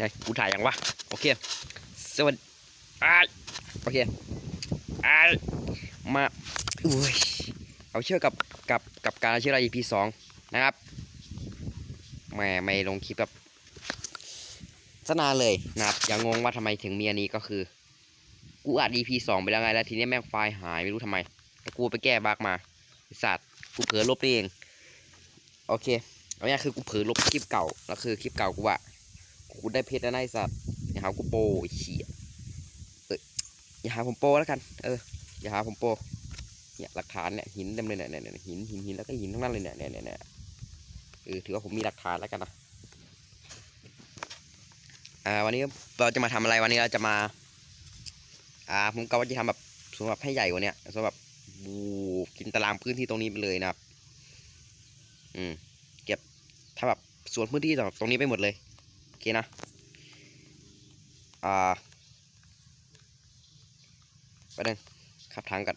ไงกูถ่ายยังวะโอเคสวัสดีโอเคมาอุ้ยเอาเชื่อกับกับกับการเชื่ออะไร EP สองนะครับแหม่ไม่ลงคลิปแบบสนานเลยนะครับอย่างงงว่าทำไมถึงมีอันนี้ก็คือ กูอัด EP สองไปแล้วไงแล้วทีนี้แม่งไฟล์หายไม่รู้ทำไมกูไปแก้บั๊กมาสัตว์กูเผลอลบเอง โอเคเอาง่ายคือกูเผลอลบคลิปเก่าแล้วคือคลิปเก่ากูอะ กูได้เพชรนะไอ้สัตว์อย่าหากูโปรไอ้เหี้ยเอ้ยอย่าหาผมโปแล้วกัน เออ อย่าหาผมโปเนี่ยหลักฐานเนี่ยหินเต็มเลยเนี่ยเนี่ยเนี่ยหินหินหินแล้วก็หินทั้งนั้นเลยเนี่ยเนี่ยเนี่ยเออถือว่าผมมีหลักฐานแล้วกันนะอ่าวันนี้เราจะมาทำอะไรวันนี้เราจะมา อ่าผมก็ว่าจะทำแบบสำหรับให้ใหญ่กว่าเนี้ยสำหรับบูกินตารางพื้นที่ตรงนี้ไปเลยนะครับ อืม เก็บถ้าแบบส่วนพื้นที่สำหรับตรงนี้ไปหมดเลย เคนะอ่าไปเดินขับทางกัน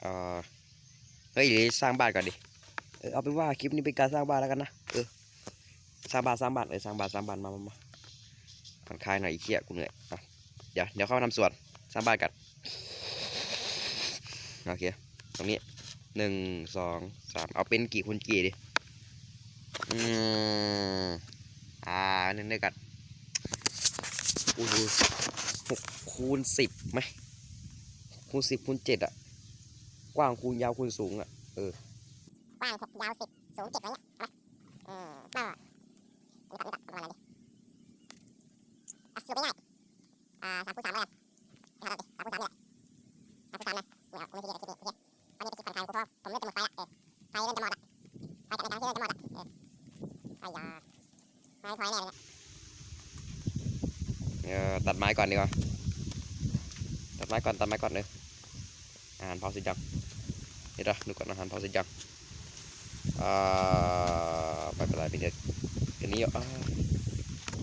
เอ่าเฮ้ยเดี๋สร้างบ้านก่อนดิเออเอาเป็นว่าคลิปนี้เป็นการสร้างบ้านแล้วกันนะเออสร้างบ้านสร้างบ้านเออสร้างบ้านสร้างบ้านมามามาผ่อนคลายหน่อยไอีเขี้ยกูเหนื่อยอะเดี๋ยวเดี๋ยวเข้ามาทำสวนสร้างบ้านกันโอเคตรงนี้หนึ่งสองสามเอาเป็นกี่คูณกี่ดิอืม อ่าหนึ่งด้วยกันโอ้โหหกคูณสิบไหมคูณสิบคูณเจ็ดอะกว้างคูณยาวคูณสูงอะเออ กว้างหกยาวสิบสูงเจ็ดไรเงี้ยเอา อนดีกว่า ตัดไม้ก่อน ตัดไม้ก่อนเลยอาหารเผาเสร็จยังเดี๋ยวนะดูก่อนอาหารเผาเสร็จยังอ่าไม่เป็นไรไม่เด็ดอันนี้อ่า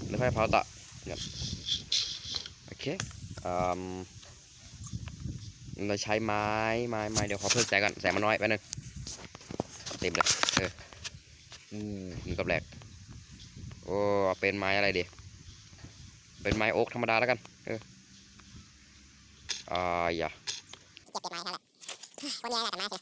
เดี๋ยวค่อยเผาต่อเนี่ยโอเคอืมเราใช้ไม้ไม้ไม้เดี๋ยวขอเพิ่มแสงก่อนแสงมันน้อยไปบนึงเต็มเลยเอออู้นี่กับแหลกโอ้เอาเป็นไม้อะไรดีเป็นไม้โอ๊กธรรมดาแล้วกัน เอออ่าอย่าเก็บเก็บไม้เท่าไหร่วันนี้อะไรกันมาสิ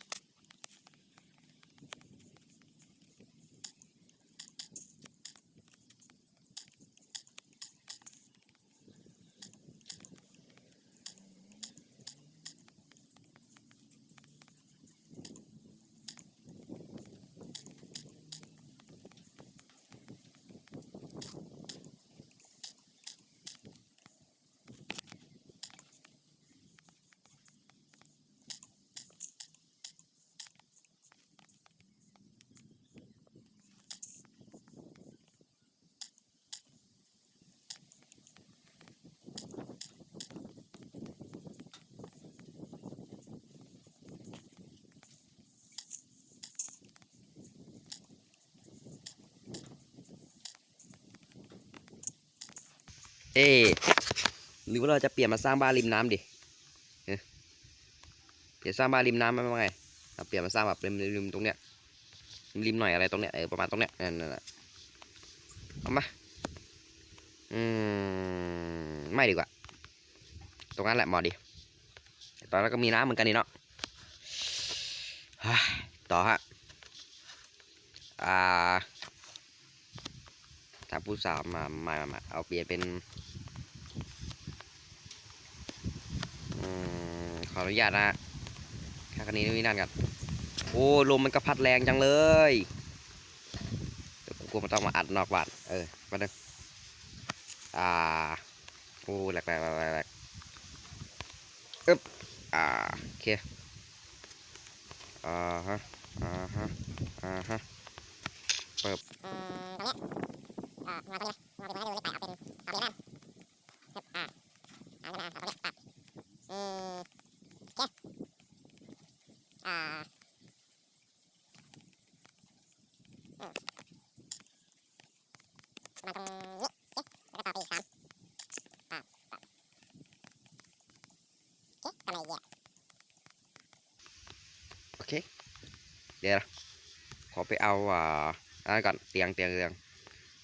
เอะหรือว่าเราจะเปลี่ยนมาสร้างบ้านริมน้ำดิเปลี่ยนสร้างบ้านริมน้ำไหมว่าไงเราเปลี่ยนมาสร้างแบบริมริมตรงเนี้ยริมหน่อยอะไรตรงเนี้ยเออประมาณตรงเนี้ยนั่นนั่นแหละเอามาอืมไม่ดีกว่า ตรงนั้นแหละเหมอดีตอนนั้นก็มีน้ำเหมือนกันนี่เนาะต่อฮะอ่า ผู้สาวมามามามาเอาเปลี่ยนเป็นอขออนุญาตนะฮะแค่คันนี้นี่นั่นกันโอ้ลมมันก็พัดแรงจังเลยเดี๋ยวกูกลัวมันต้องมาอัดนอกบ้านเออมาดึงอ่าโอ้หลกหลกแหลกแหลกแหลกอึ๊บอ่าโอเคอ่าฮะอ่าฮะอ่าฮะ อืมตรงเนี้ย เอ่อวางตรงนี้วาตรงนี้ให้ดูเลยไปเอาเป็นเอาเป็นนั่นฮึบอ่าเอาตรงนี้เอาตรงนี้ปัดอืมโอเคอ่าอืมมาตรงนี้โอเคแล้วก็ต่อไปอีกสามอ่าปัดโอเคก็ไม่แย่โอเคเดี๋ยวขอไปเอาอ่าอันก่อนเตียงเตียงเตียง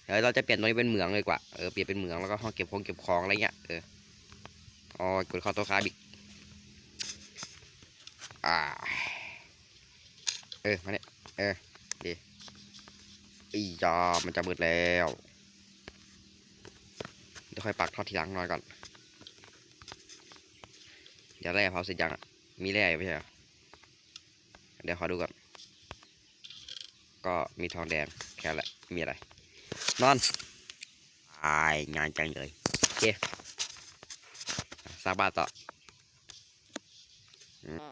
เดี๋ยวเราจะเปลี่ยนตรงนี้เป็นเหมืองเลยกว่าเออเปลี่ยนเป็นเหมืองแล้วก็ห้องเก็บของเก็บของอะไรเงี้ยเอออ๋อกดเข้าตัวคาบิกอ่าเออมาเนี่ยเออดีอีจอมันจะมืดแล้วเดี๋ยวค่อยปักทอดทีหลังหน่อยก่อนเดี๋ยวแร่เผาเสร็จยังมีแร่อยู่ไม่ใช่เหรอเดี๋ยวขอดูก่อนก็มีทองแดงแค่ละมีอะไร นอนอายงานจังเลยโอเคสาบานต่อม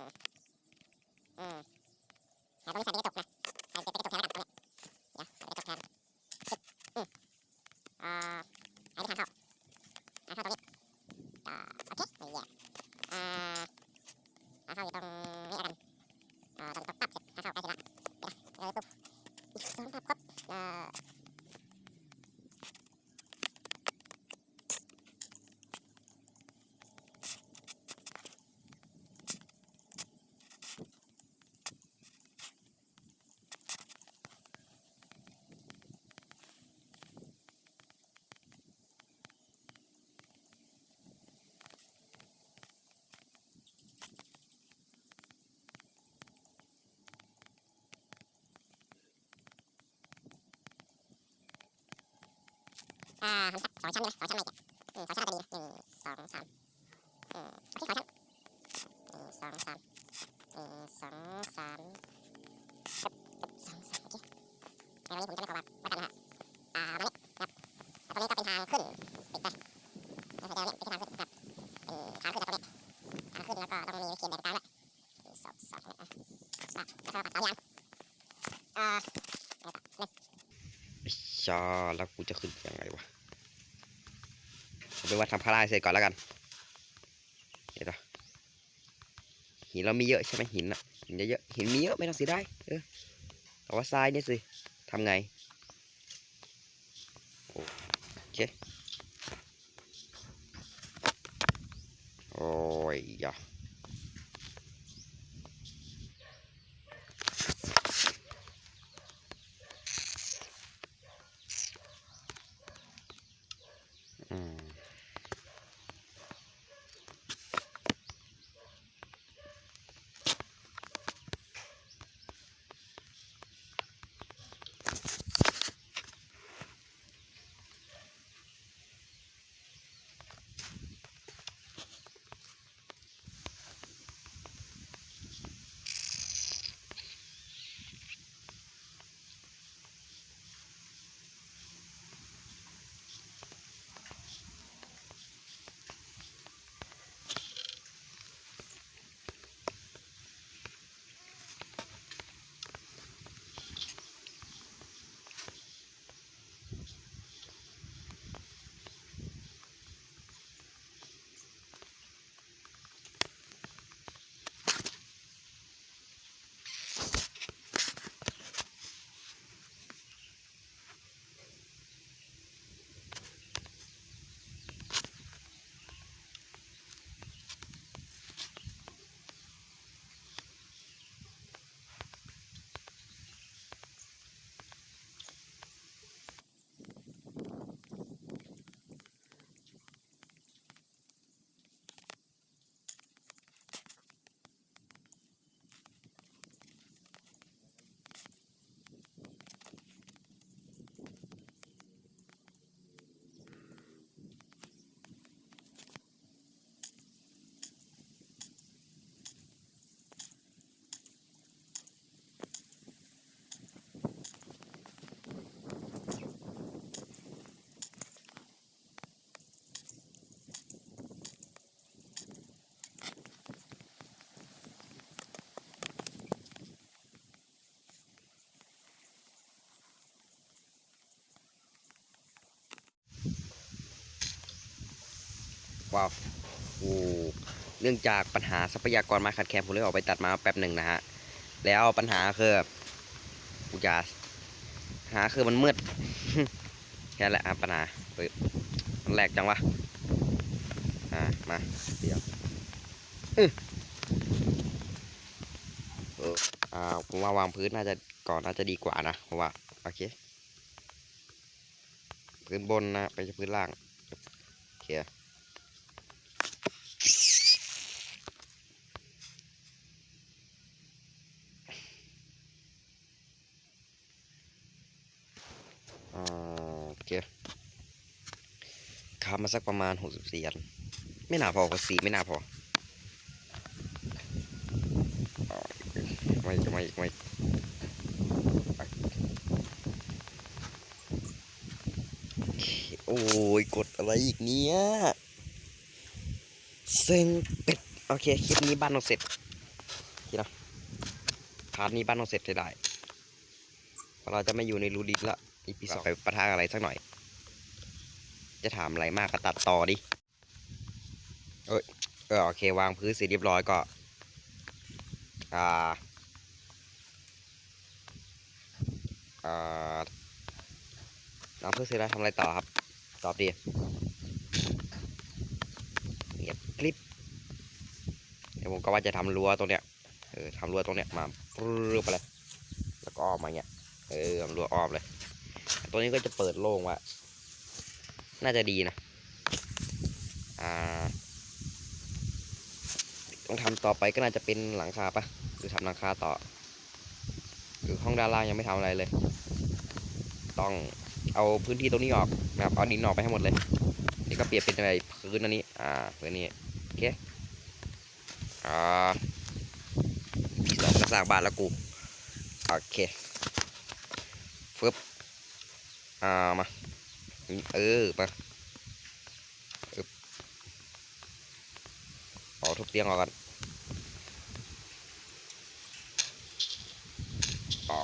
แต่ตรงนี้ใส่เป็นกระจกนะใส่เป็นกระจกแทนแล้วกันตรงเนี้ยเดี๋ยวใส่เป็นกระจกแทนปึ๊บอืมอ่าอันนี้ทางเข้าทางเข้าตรงนี้อ่าโอเคไม่แย่อ่าทางเข้าอยู่ตรงนี้แล้วกันอ่าตรงนี้ปั๊บเสร็จทางเข้าใกล้เสร็จละเดี๋ยวเลยปุ๊บอีกสองปั๊บครับอ่า อ่าหันสองชั้นเลยสองชั้นไม่เจ็บอืมสองชั้นน่าจะดีนะหนึ่งสองสามอืมโอเคสองชั้นหนึ่งสองสามหนึ่งสองสามสองสามโอเคในวันนี้ผมจะไม่ขอวัดวัดกันนะฮะอ่าประมาณนี้นะครับตรงนี้ก็เป็นทางขึ้นปิดไปแล้วเดี๋ยวเนี่ยเป็นทางขึ้นครับเป็นทางขึ้นจากตรงนี้ทางขึ้นแล้วก็ต้องมีเขียนแบบกลางด้วยหนึ่งสองสามอะอะแล้วก็ปัดสายางอ่าแล้วก็หนึ่งชาแล้วกูจะขึ้นยังไงวะ เอาไปวัดทำพาราเสร็จก่อนแล้วกันเดี๋ยวหินเรามีเยอะใช่ไหมหินอะหินเยอะหินมีเยอะไม่ต้องเสียดายเออแต่ว่าทรายเนี่ยสิทำไงโอเคโอ้ยอย่า ว้าวโอ้เนื่องจากปัญหาทรัพยากรม้ขาดแคลนผมเลยออกไปตัดมาแป๊บหนึ่งนะฮะ แล้วปัญหาคือกูจะหาคือมันมืดแค่นั้นแหละครับปัญหาเปิดมันแหลกจังวะ อ่า มาเดี๋ยวอือเอออ่าผมว่าวางพื้นน่าจะก่อนน่าจะดีกว่านะผมว่าโอเค พื้นบนนะ ไปที่พื้นล่างโอเค โอเคคาบมาสักประมาณหกสิบสี่อัน ไม่น่าพอหกสี่ไม่น่าพอเอาไม่ไม่ไม่โอ้ยกดอะไรอีกเนี่ยเซ็งเป็ดโอเคคลิปนี้บ้านเราเสร็จทีนะพาร์ทนี้บ้านเราเสร็จได้เราจะไม่อยู่ในรูดินละ อีพีสองไปประทะอะไรสักหน่อย จะถามอะไรมากก็ตัดต่อดิเออโอเควางพื้นเสร็จเรียบร้อยก็ อ่า อ่าวางพื้นเสร็จแล้วทำอะไรต่อครับ ตอบดีเงียบคลิปเดี๋ยวผมก็ว่าจะทำรั้วตรงเนี้ย เออทำรั้วตรงเนี้ยมาปรึ๊บไปเลย แล้วก็อ้อมมาเงี้ย เออทำรั้วอ้อมเลย ตัวนี้ก็จะเปิดโล่งว่ะน่าจะดีนะ อ่า ต้องทำต่อไปก็น่าจะเป็นหลังคาปะหรือทำหลังคาต่อ หรือห้องด้านล่างยังไม่ทำอะไรเลย ต้องเอาพื้นที่ตรงนี้ออกนะครับ เอาดินออกไปให้หมดเลย นี่ก็เปลี่ยนเป็นอะไรพื้นอันนี้ อ่าพื้นนี้โอเค อ่าพี่สองก็สร้างบ้านแล้วกู โอเคฟึบ อ่ามาเออมาอึบเอาทุบเตียงออกกันอ๋อ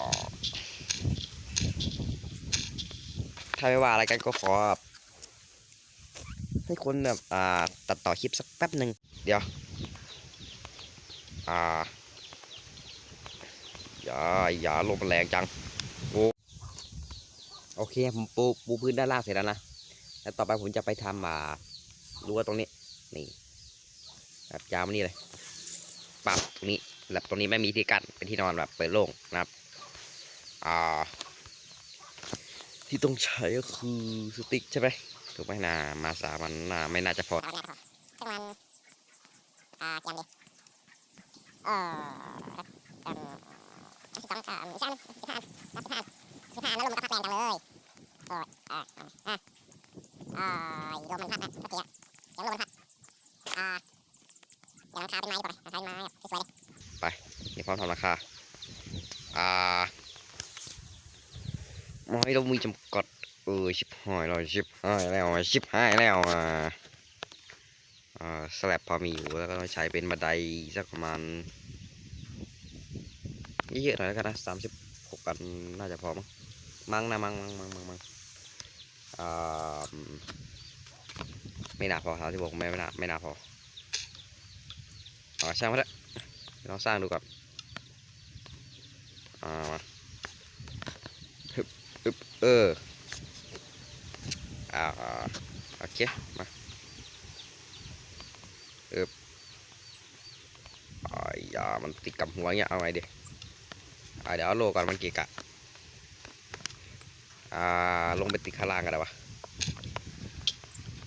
ถ้าไม่ว่าอะไรกันก็ขอให้คนแบบอ่าตัดต่อคลิปสักแป๊บหนึ่งเดี๋ยว อ่า อย่าอย่าลมมันแรงจัง โอเคผมปูปูพื้นด้านล่างเสร็จแล้วนะแล้วต่อไปผมจะไปทำอ่ารั้วตรงนี้นี่แบบยาวมานี่เลยปรับตรงนี้แล้วตรงนี้ไม่มีที่กั้นเป็นที่นอนแบบเปิดโล่งนะครับอ่าที่ต้องใช้ก็คือสติ๊กใช่ไหมถูกไหมนามาสามันนาไม่น่าจะพอเอาเนี่ยพ อสักวันอ่าเตรียอ่อสิบสองอ่าอีกชั้นสิบห้านับสิบห้าสิบห้าแล้วลมมันก็พัดแรงจังเลยอ่อ่าอ่าอ่าลมมันพัดนะเมื่อกี้เสียงลมมันพัดอ่าเดี๋ยวหลังคาเป็นไม้ดีกว่าหลังคาเป็นไม้สวยๆเลยนี่พร้อมทำราคาอ่าไม่ต้องมีจำกัดเออชิบหายแล้วชิบหายแล้วชิบหายแล้วอะอ่าสลับพอมีอยู่แล้วก็ต้องใช้เป็นบันไดสักประมาณเยอะๆหน่อยแล้วกันนะสามสิบหกกันน่าจะพอมั้งมั้งนะมั้งมั้งมั้งมั้งมั้ง ไม่น่าพอสามสิบหกไม่ไม่น่าไม่น่าพออ่าช่างมันเถอะลองสร้างดูก่อนอ่ามาฮึบฮึบเอออ่าโอเคมาฮึบอ่ายามันติดกับหัวเงี้ยเอาไงดีอ่าเดี๋ยวเอาโลก่อนมันเกะกะ อ่าลงไปติดข้างล่างกันเลยวะ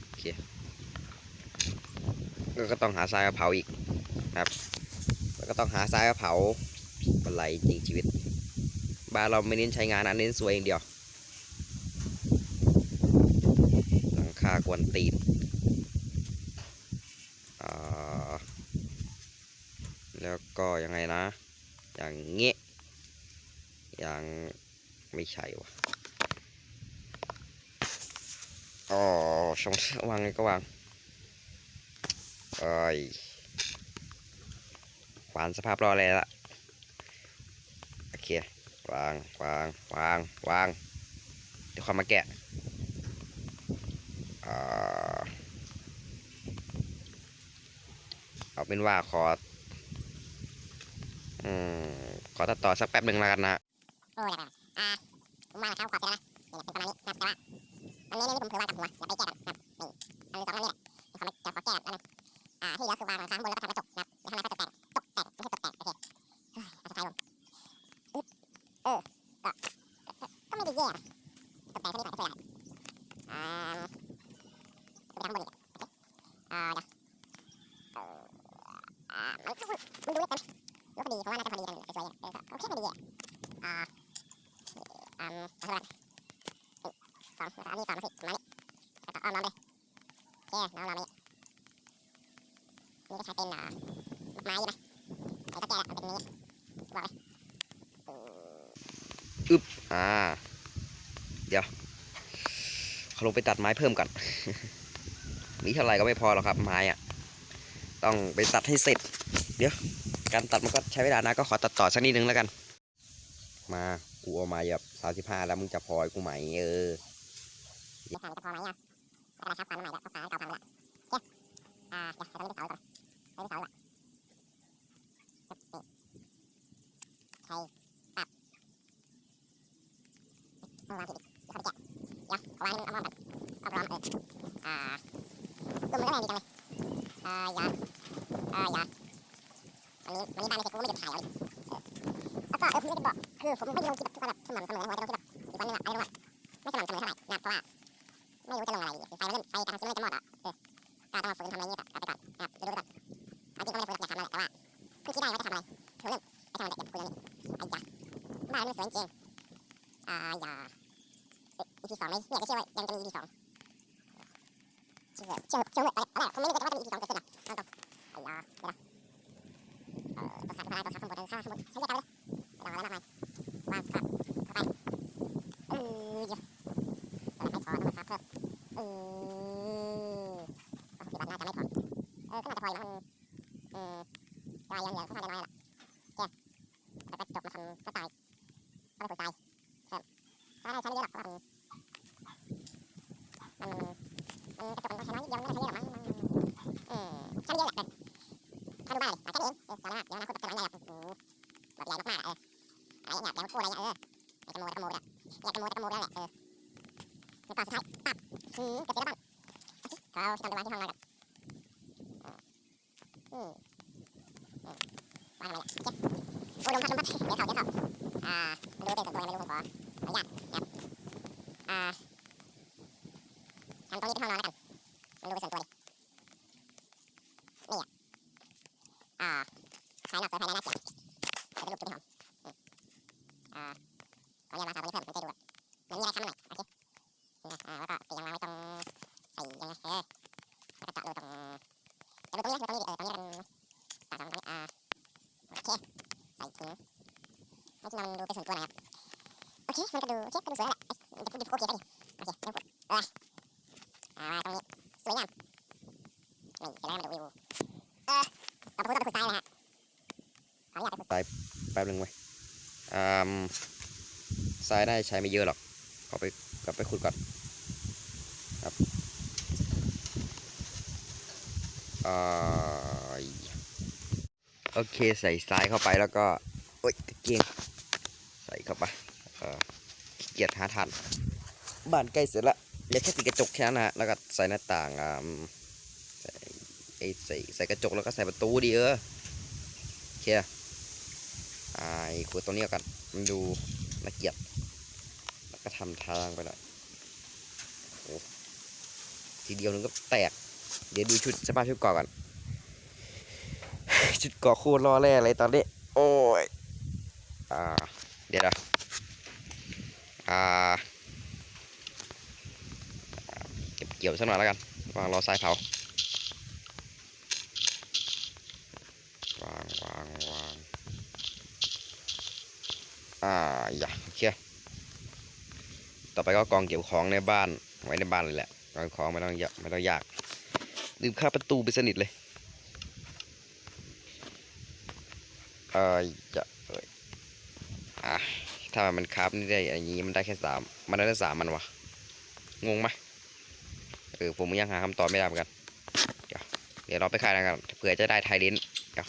โอเคก็ต้องหาทรายมาเผาอีกนะครับ แล้วก็ต้องหาทรายมาเผาบันไลจริงชีวิต บ้านเราไม่เน้นใช้งานนะเน้นสวยอย่างเดียว หลังคากวนตีนแล้วก็ยังไงนะ อย่างเงี้ยอย่างไม่ใช่วะอ๋อ ช่องวางไงก็วางเอ้ยขวานสภาพรอเลยละโอเควางวางวางวางเดี๋ยวความมาแกะเอาเป็นว่าขออืมขอตัดต่อสักแป๊บหนึ่งแล้วกันนะโอ้ยอ่าผมวางนะครับขอบเสร็จแล้วนะเป็นประมาณนี้นะครับแต่ว่าอันนี้นี่ผมเผื่อวางกับหัวอย่าไปแก้กันอันนี้สองอันนี้แหละขอจะขอแก้อันนึงอ่าที่เหลือคือวางหลังคาข้างบนแล้วก็ทำกระจกนะครับเดี๋ยวข้างในก็ตกแต่งตกแต่งไม่ใช่ตกแต่งโอเคเฮ้ยเอาสุดท้ายลงอึ๊บเออก็ก็ไม่ได้แย่นะตกแต่งแค่นี้ก่อนก็ช่วยได้อ่า มึงดูเล็กกันดูพอดีเพราะว่าน่าจะพอดีกันสวยๆเออโอเคพอดีอะอ่าอ่าเอาเท่าไหร่สองแล้วก็อันนี้ต่อมาสิมานี่แล้วก็อ้อมล้อมเลย โอเคน้องล้อมนี่นี่ก็ใช้เป็นอ่าไม้ใช่ไหมไอ้ตะแกรงมันเป็นนี้บอกเลยเอออ่า เดี๋ยวเขาลงไปตัดไม้เพิ่มก่อนมีเท่าไหร่ก็ไม่พอหรอกครับไม้อะต้องไปตัดให้เสร็จ เดี๋ยว การตัดมันก็ใช้เวลานะ ก็ขอตัดต่อสักนิดนึงแล้วกัน มา กูเอามาแบบสามสิบห้าแล้วมึงจะพอให้กูไหมเออไม่ทราบจะพอไหมอะแล้วก็ชับความใหม่แล้วก็ฟ้าเก่าพังละโอเคอ่าเดี๋ยวเราต้องไปเสาก่อนไปเสาก่อนใช้ปรับเอาวางผิดเดี๋ยวเขาไปแกะเดี๋ยวเอาวางนี่มึงเอาวางแบบเอาพร้อมเอออ่า ดูมือก็แรงดีจังเลยอ่าอย่าอ่าอย่าวันนี้วันนี้บ้านไม่เสร็จกูไม่ได้ถ่ายเอาดิแล้วก็เออผมไม่ได้บอกคือผมไม่ได้ลงคลิปแบบทุกวันแบบสม่ำเสมอหัวจะลงคลิปแบบอีกวันนึงอะอะไรรู้ว่าไม่สม่ำเสมอเท่าไหร่นะเพราะว่าไม่รู้จะลงอะไรดีไฟมันเล่นไฟกลางคืนไม่จะหมดอะเออก็ต้องมาฝืนทำอะไรเงี้ยต่อไปก่อนนะครับดูดูก่อนเอาจริงก็ไม่ได้ฝืนอยากทำอะไรแต่ว่าคือคิดได้ว่าจะทำอะไรคือเรื่องไอ้ทำอะไรเดี๋ยวคุยเรื่องนี้ไอ้ยาบ้านมันสวยจริงอ่าอย่าอ๊ะ EP สองไหมเนี่ยก็เชื่อว่ายังจะมี EP สอง เชื่อเชื่อเชื่อเมื่ออะไรอะไรผมไม่รู้จะว่าจะมี EP สองเกิดขึ้นอะเอาตรงไอ้ยาเดี๋ยวนะเออตัวขาดตัวอะไรตัวขาข้างบนตัวข้างข้างบนใช้เรียกกันเลยไม่ต้องอะไรมากมายวางครับเข้าไปเออเดี๋ยวไม่พอต้องมาครับเพิ่มเออปฏิบัติน่าจะไม่พอเออก็น่าจะพออยู่มั้งอืมจอยยังเหลือก็น่าจะน้อยละโอเคแล้วก็จบมาทำก็ตายเอาไปฝึกตายเพิ่มถ้าไม่เยอะหรอกเพราะว่ามันมันมันกระจกมันก็ใช้น้อยนิดเดียวได้ใช้เยอะหรอกมั้งมันอืมใช้ไม่เยอะหละถ้าดูบ้านเยองเออสามารอนาคตจะหลังใหญ่แบบโอ้โหแบบใหญ่มากเอะไรเนี่ยแบบโค้อะไรเงี้ยเออไอ้กระโมกระโมเนี่ยอยากกระโมกระโมแล้วแหละเออคือตอนสุดท้ายปั๊บอืมเกือบเสร็จแล้วบ้าน เราทำไปวางที่ห้องนอนกันอืมอืมวางทำไมเนี่ยเจ็บโอ้ลมพัดลมพัดเดี๋ยวเขาเดี๋ยวเขาอ่าไม่รู้เป็นส่วนตัวไม่รู้ผมขออนุญาตนะครับอ่าทำตรงนี้เป็นห้องนอนแล้วกันไม่รู้เป็นส่วนตัวดิ นี่อะอ่าภายนอกสวยภายในน่าเกลียดายได้ใช้ไม่เยอะหรอกขอไปกลับไปขุดก่อนครับอ่าโอเคใส่ทรายเข้าไปแล้วก็โอ๊ยตะเกียงใส่เข้าไปเออขี้เกียจหาทานบ้านใกล้เสร็จละเหลือแค่ติดกระจกแค่นั้นนะฮะแล้วก็ใส่หน้าต่างอ่าใส่ใส่ใส่กระจกแล้วก็ใส่ประตูดีเออโอเคอ่าไอ้ขวดตัวนี้กันมันดูน่าเกลียดำทางไปหน่อยโอ้ทีเดียวนึงก็แตก เดี๋ยวดูชุดสภาพชุดกาะก่อน ชุดกาะโคตรรอแร่เลยตอนนี้ โอ้ย อ่า เดี๋ยวนะอ่า เก็บเกี่ยวสักหน่อยแล้วกัน วางรอทรายเผาวางวางวางอ่า อย่าโอเค ต่อไปก็กองเก็บของในบ้านไว้ในบ้านเลยแหละกองของไม่ต้องยากไม่ต้องยากลืมค่าประตูไปสนิทเลยเออจะเอยอะถ้ามันคาบนี่ได้อย่างนี้มันได้แค่สามมันได้แค่สามมันวะงงไหมเออผมยังหาคำตอบไม่ได้เหมือนกันเดี๋ยวเดี๋ยวเราไปคาดกันเผื่อจะได้ไทยเลนเดี๋ยว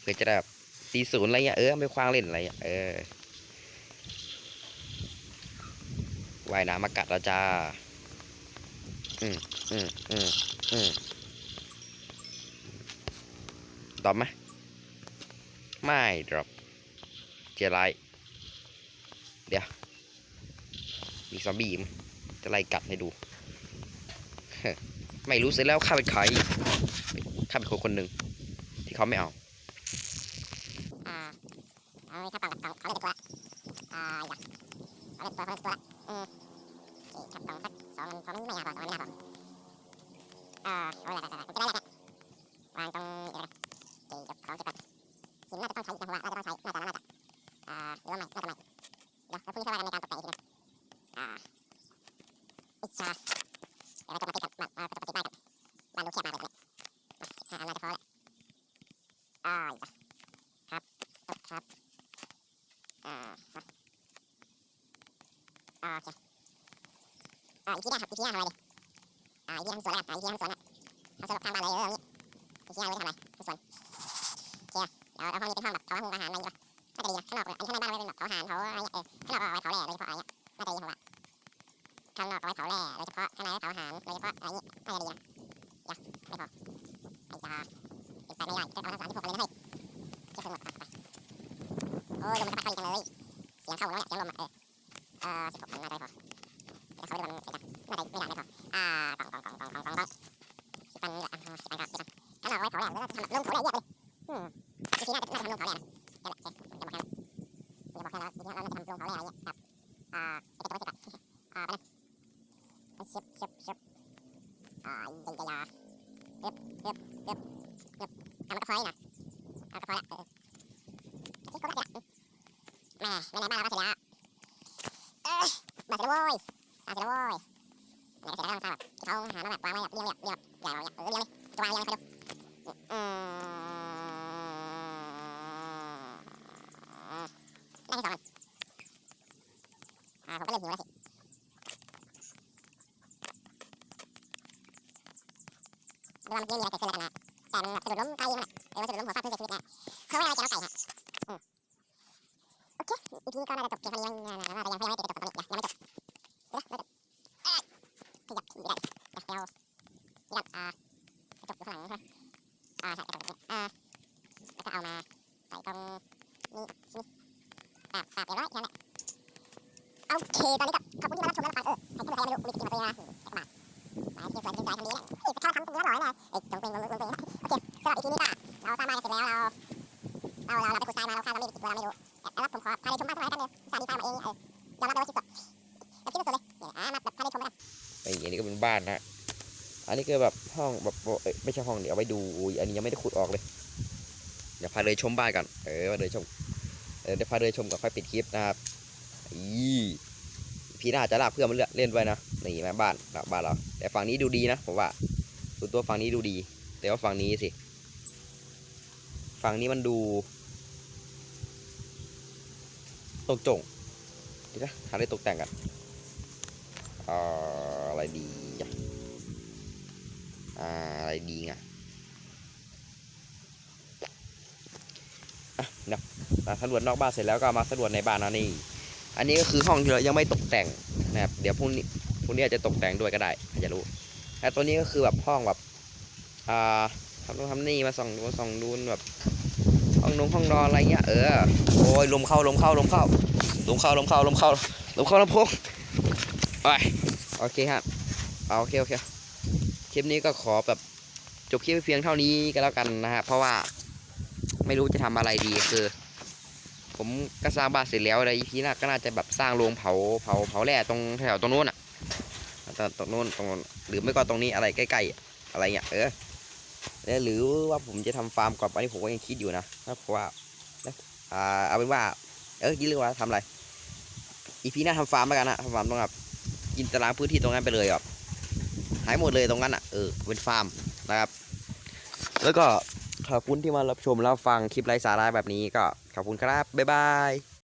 เผื่อจะได้แบบตีศูนย์อะไรเงี้ยเออไม่คว้างเล่นอะไรเงี้ยเออ ว่ายน้ำมากัดแล้วจ้า อืมอืมอืมอืมตอบไหมไม่ดรอปเจไรเดี๋ยว มีซอมบี้มั้ยจะไล่กัดให้ดู ไม่รู้เสร็จแล้วข้าเป็นใครข้าเป็นคนคนหนึ่งที่เขาไม่เอาเอา ถ้าปับตัวอ่าอย่าเขาเล่นตัวเขาเล่นตัวละอืมโอเคถ้าปังสักสองมันพอไม่ยากพอสองมันไม่ยากพอเอ่าเอาแหละแหละแหละจะได้แหละวางตรงนี้เลยโอเคจบของเก็บก่อนหินน่าจะต้องใช้นะเพราะว่าน่าจะต้องใช้น่าจะน่าจะเอ่าหรือว่าไม่น่าจะไม่เดี๋ยวพรุ่งนี้ค่อยว่ากันในการตกแต่งอีกทีนึงอ่าอิจฉาเดี๋ยวเราจะมาติดกันมากระตุกติดบ้านกันบ้านดูแคบมากเลยตอนนี้มาสิบห้าอันน่าจะพอแหละอ่าอีกครับครับอ่ามาอ่าโอเค อ่าอีกทีได้ครับอีกทีได้ทำอะไรดีอ่าอีกทีทำสวนแล้วกันอ่าอีกทีทำสวนอะทำสวนทางบ้านเลยเอออย่างนี้อีกทีทำไว้ทำอะไรทำสวนโอเคเดี๋ยวเอาห้องนี้เป็นห้องแบบเผาหุงอาหารอะไรอย่างเงี้ยน่าจะดีนะข้างนอกอันนี้ข้างในบ้านเราเป็นแบบเผาอาหารเผาอะไรเงี้ยเออข้างนอกเอาไว้เผาแร่โดยเฉพาะอะไรเงี้ยน่าจะดีผมว่าข้างนอกเอาไว้เผาแร่โดยเฉพาะข้างในไว้เผาอาหารโดยเฉพาะอะไรเงี้ยน่าจะดีนะย่าไม่พอไอ้ยาเป็นไปไม่ได้จะเอาทั้งสามที่หกเลยนะเฮ้ยจะขึ้นหมดไปโอ้ยลมมันพัดเข้าอีกจังเลยเสียงเข้าแล้วเนี่ยเสียงลมเออเออสิบหกมันน่าจะพอ เดี๋ยวเขาดูมันเสียงดังน่าจะไม่ดังไม่พออ่ากองกองกองกองกองกองกองสิบปันนี่แหละสิบปันครับสิบปันข้าเอาไว้เผาแร่แล้วจะทำลงเผาแร่แยกไปเลยอืมวิธีน่าจะน่าจะทำลงเผาแร่นะเดี๋ยวแหละโอเคจะบอกแค่นั้นจะบอกแค่นั้นวิธีเราจะทำลงเผาแร่อะไรเงี้ยครับอ่าจะเก็บตัวไว้สิบอะอ่าไปนะไปชิบชิบชิบอ่าอย่าอย่าอย่าเรียบเรียบเรียบเรียบทำมันก็พอนี่นะเอาก็พอละเออที่ก็ได้ละแม่ในในบ้านเราก็เสร็จแล้วเอ้ยมาเสร็จแล้วโว้ยมาเสร็จแล้วโว้ย งเลยใครดูอืมได้แค่สองอันอ่าผมก็เริ่มหิวแล้วสิดูว่าเมื่อกี้มีอะไรเกิดขึ้นแล้วกันนะแต่มันแบบสะดุดล้มตายเองน่ะเออมันสะดุดล้มหัวฟาดพื้นเสียชีวิตเนี่ยเขาไม่อะไรแกน้องไก่ฮะอืมโอเคอีพีก็น่าจะจบเพียงเท่านี้นะนะน่าจะยังยังไม่จบตอนนี้ นนี้ก็แบบห้องแบบไม่ใช่ห้องเดี๋ยวเอาไว้ดูอันนี้ยังไม่ได้ขุดออกเลย เดี๋ยวพาเดินชมบ้านก่อนเออพาเดินชมเดี๋ยวพาเดินชมก่อนค่อยปิดคลิปนะครับอีพี่น่าจะลากเพื่อนมาเล่นด้วยนะนี่แม่บ้านบ้านเรา แต่ฝั่งนี้ดูดีนะผมว่าส่วนตัวฝั่งนี้ดูดี แต่ว่าฝั่งนี้สิฝั่งนี้มันดูตกจงดีนะหาอะไรตกแต่งกันออะไรดี อะอ่าอะไรดีไงอะเดี๋ยวอะสำรวจนอกบ้านเสร็จแล้วก็มาสำรวจในบ้านนะนี่ อันนี้ก็คือห้องที่เรายังไม่ตกแต่งนะครับ เดี๋ยวพรุ่งนี้พรุ่งนี้อาจจะตกแต่งด้วยก็ได้ใครจะรู้แต่ตัวนี้ก็คือแบบห้องแบบอ่าทำนู่นทำนี่มาส่องดูส่องดูแบบห้องนงห้องนอนอะไรเงี้ยเออโอ้ยลมเข้าลมเข้าลมเข้าลมเข้าลมเข้าลมเข้าลมเข้าลำโพงไปโอเคครับเอาโอเคโอเค คลิปนี้ก็ขอแบบจบคลิปเพียงเท่านี้ก็แล้วกันนะฮะเพราะว่าไม่รู้จะทำอะไรดีคือ ผมก็สร้างบ้านเสร็จแล้วอะไรพีหน้าก็น่าจะแบบสร้างโรงเผาเผาเผาแร่ตรงแถวตรงนู้นอะตรงตรงนู้นตรงนู้นหรือไม่ก็ตรงนี้อะไรใกล้ๆอะไรเงี้ยเออแล้วหรือว่าผมจะทำฟาร์มก่อนอันนี้ผมก็ยังคิดอยู่นะเพราะว่าอ่าเอาเป็นว่า เออคิดเรื่องว่าทำอะไรอีพีหน้าทำฟาร์มแล้วกันนะทำฟาร์มต้องแบบกินตารางพื้นที่ตรงนั้นไปเลยแบบ หายหมดเลยตรงนั้นอะเออเป็นฟาร์มนะครับ แล้วก็ขอบคุณที่มารับชมแล้วฟังคลิปไร้สาระแบบนี้ก็ขอบคุณครับบ๊ายบาย